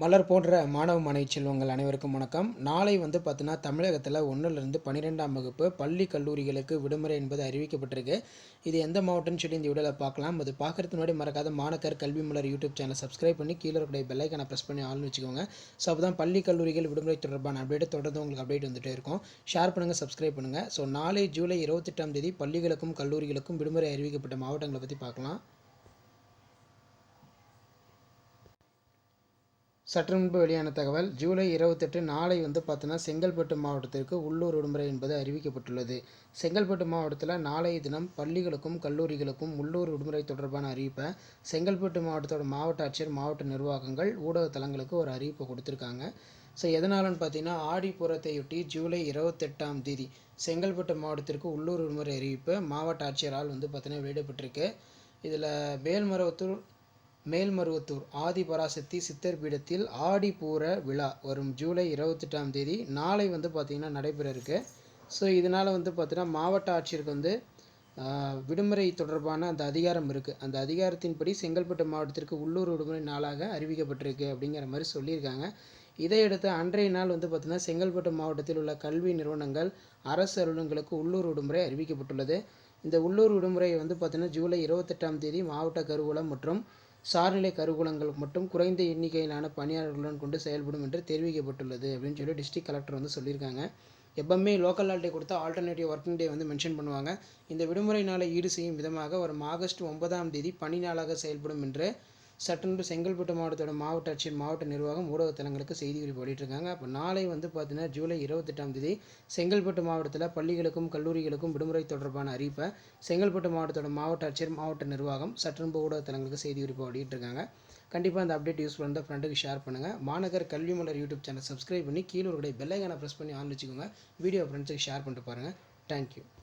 மலர் போன்ற மாணவ மாணவி செல்வங்கள் அனைவருக்கும் வணக்கம். நாளை வந்து பார்த்தீங்கன்னா தமிழகத்தில் ஒன்றிலிருந்து பன்னிரெண்டாம் வகுப்பு பள்ளி கல்லூரிகளுக்கு விடுமுறை என்பது அறிவிக்கப்பட்டிருக்கு. இது எந்த மாவட்டம்னு சொல்லி இந்த வீடியோவில் பார்க்கலாம் அது பார்க்குறதுக்கு முன்னாடி மறக்காத மாணக்கர் கல்வி மலர் யூடியூப் சேனல் சப்ஸ்கிரைப் பண்ணி கீழே இருக்கிற பெல்லைக்கான ப்ரெஸ் பண்ணி ஆள்னு வச்சுக்கோங்க. ஸோ அப்போ தான் பள்ளி கல்லூரிகள் விடுமுறை தொடர்பான அப்டேட் தொடர்ந்து உங்களுக்கு அப்டேட் வந்துட்டே இருக்கும். ஷேர் பண்ணுங்கள் சப்ஸ்கிரைப் பண்ணுங்கள் ஸோ நாளை ஜூலை இருபத்தெட்டாம் தேதி பள்ளிகளுக்கும் கல்லூரிகளுக்கும் விடுமுறை அறிவிக்கப்பட்ட மாவட்டங்களை பற்றி பார்க்கலாம் சற்று முன்பு வெளியான தகவல் ஜூலை இருபத்தெட்டு நாளை வந்து பார்த்தோன்னா செங்கல்பட்டு மாவட்டத்திற்கு உள்ளூர் விடுமுறை என்பது அறிவிக்கப்பட்டுள்ளது. செங்கல்பட்டு மாவட்டத்தில் நாளைய தினம் பள்ளிகளுக்கும் கல்லூரிகளுக்கும் உள்ளூர் விடுமுறை தொடர்பான அறிவிப்பை செங்கல்பட்டு மாவட்டத்தோட மாவட்ட ஆட்சியர் மாவட்ட நிர்வாகங்கள் ஊடக தளங்களுக்கு ஒரு அறிவிப்பை கொடுத்துருக்காங்க. ஸோ எதனாலன்னு பார்த்தீங்கன்னா ஆடிப்புறத்தையொட்டி ஜூலை இருபத்தெட்டாம் தேதி செங்கல்பட்டு மாவட்டத்திற்கு உள்ளூர் விடுமுறை அறிவிப்பு மாவட்ட ஆட்சியரால் வந்து பார்த்தீங்கன்னா வெளியிடப்பட்டிருக்கு. இதில் மேல்மருவத்தூர் மேல்மருவத்தூர் ஆதிபராசக்தி சித்தர் பீடத்தில் ஆடிப்பூர விழா வரும் ஜூலை இருபத்தெட்டாம் தேதி நாளை வந்து பார்த்திங்கன்னா நடைபெற இருக்குது ஸோ இதனால் வந்து பார்த்தீங்கன்னா மாவட்ட ஆட்சியருக்கு வந்து விடுமுறை தொடர்பான அந்த அதிகாரம் இருக்குது அந்த அதிகாரத்தின்படி செங்கல்பட்டு மாவட்டத்திற்கு உள்ளூர் விடுமுறை நாளாக அறிவிக்கப்பட்டிருக்கு அப்படிங்கிற மாதிரி சொல்லியிருக்காங்க. இதையடுத்து அன்றைய நாள் வந்து பார்த்திங்கன்னா செங்கல்பட்டு மாவட்டத்தில் உள்ள கல்வி நிறுவனங்கள் அரசு அலுவலகங்களுக்கு உள்ளூர் விடுமுறை அறிவிக்கப்பட்டுள்ளது. இந்த உள்ளூர் விடுமுறை வந்து பார்த்திங்கன்னா ஜூலை இருபத்தெட்டாம் தேதி மாவட்ட கருவூலம் மற்றும் சார்நிலை கருவூலங்கள் மட்டும் குறைந்த எண்ணிக்கையிலான பணியாளர்களுடன் கொண்டு செயல்படும் என்று தெரிவிக்கப்பட்டுள்ளது அப்படின்னு சொல்லி டிஸ்ட்ரிக்ட் கலெக்டர் வந்து சொல்லியிருக்காங்க. எப்பவுமே லோக்கல் ஹாலிடே கொடுத்தா ஆல்டர்னேட்டிவ் ஒர்க்கிங் டே வந்து மென்ஷன் பண்ணுவாங்க. இந்த விடுமுறை நாளை ஈடு செய்யும் விதமாக வரும் ஆகஸ்ட் ஒன்பதாம் தேதி பணி நாளாக செயல்படும் என்று சட்டென்று செங்கல்பட்டு மாவட்டத்தோட மாவட்ட ஆட்சியர் மாவட்ட நிர்வாகம் ஊடகத்தலங்களுக்கு செய்தி குறிப்பு வெளியிட்டிருக்காங்க. அப்போ நாளை வந்து பார்த்தீங்கன்னா ஜூலை இருபத்தெட்டாம் தேதி செங்கல்பட்டு மாவட்டத்தில் பள்ளிகளுக்கும் கல்லூரிகளுக்கும் விடுமுறை தொடர்பான அறிவிப்பை செங்கல்பட்டு மாவட்டத்தோட மாவட்ட ஆட்சியர் மாவட்ட நிர்வாகம் சட்டென்பு ஊடகத்தலங்களுக்கு செய்தி குறிப்பு வெளியிட்டிருக்காங்க. கண்டிப்பாக அந்த அப்டேட் யூஸ் பண்ணுற ஃப்ரெண்டுக்கு ஷேர் பண்ணுங்கள் மாநகர் கல்வி மலர் யூடியூப் சேனல் சப்ஸ்கிரைப் பண்ணி கீழே ஒரு பெல்லைக்கான ப்ரெஸ் பண்ணி ஆன் வச்சுக்கோங்க. வீடியோ ஃப்ரெண்ட்ஸுக்கு ஷேர் பண்ணிட்டு பாருங்கள் தேங்க்யூ